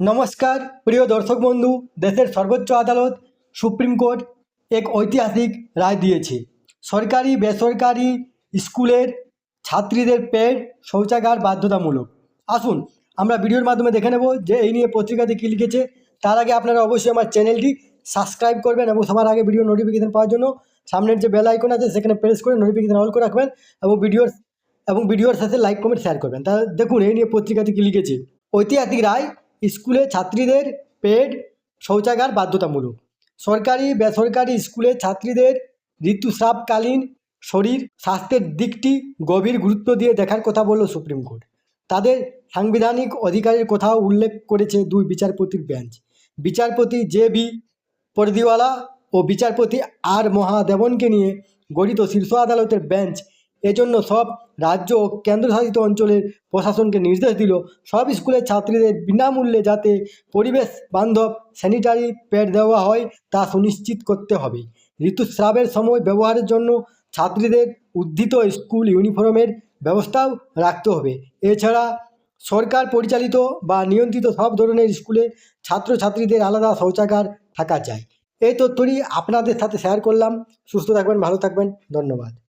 নমস্কার, প্রিয় দর্শক বন্ধু, দেশের সর্বোচ্চ আদালত সুপ্রিম কোর্ট এক ঐতিহাসিক রায় দিয়েছে। সরকারি, বেসরকারি স্কুলের ছাত্রীদের পেড শৌচাগার বাধ্যতামূলক। আসুন, আমরা ভিডিওর মাধ্যমে দেখে নেব যে এই নিয়ে পত্রিকাতে কী লিখেছে। তার আগে আপনারা অবশ্যই আমার চ্যানেলটি সাবস্ক্রাইব করবেন এবং সবার আগে ভিডিও নোটিফিকেশন পাওয়ার জন্য সামনের যে বেল আইকন আছে, সেখানে প্রেস করে নোটিফিকেশন অল করে রাখবেন এবং ভিডিওর এবং ভিডিওর সাথে লাইক কমেন্ট শেয়ার করবেন। তা দেখুন, এই নিয়ে পত্রিকাতে কী লিখেছে। ঐতিহাসিক রায় স্কুলে ছাত্রীদের পেড শৌচাগার বাধ্যতামূলক। সরকারি, বেসরকারি স্কুলে ছাত্রীদের ঋতুস্রাবকালীন শরীর স্বাস্থ্যের দিকটি গভীর গুরুত্ব দিয়ে দেখার কথা বলল সুপ্রিম কোর্ট। তাদের সাংবিধানিক অধিকারের কথাও উল্লেখ করেছে দুই বিচারপতির বেঞ্চ। বিচারপতি জে বি পরদিওয়ালা ও বিচারপতি আর মহাদেবনকে নিয়ে গঠিত শীর্ষ আদালতের বেঞ্চ এজন্য সব রাজ্য ও কেন্দ্রশাসিত অঞ্চলের প্রশাসনকে নির্দেশ দিল। সব স্কুলের ছাত্রীদের বিনামূল্যে যাতে পরিবেশ বান্ধব স্যানিটারি প্যাড দেওয়া হয় তা সুনিশ্চিত করতে হবে। ঋতুস্রাবের সময় ব্যবহারের জন্য ছাত্রীদের উদ্ধৃত স্কুল ইউনিফর্মের ব্যবস্থাও রাখতে হবে। এছাড়া সরকার পরিচালিত বা নিয়ন্ত্রিত সব ধরনের স্কুলে ছাত্রছাত্রীদের আলাদা শৌচাগার থাকা চাই। এই তথ্যটি আপনাদের সাথে শেয়ার করলাম। সুস্থ থাকবেন, ভালো থাকবেন। ধন্যবাদ।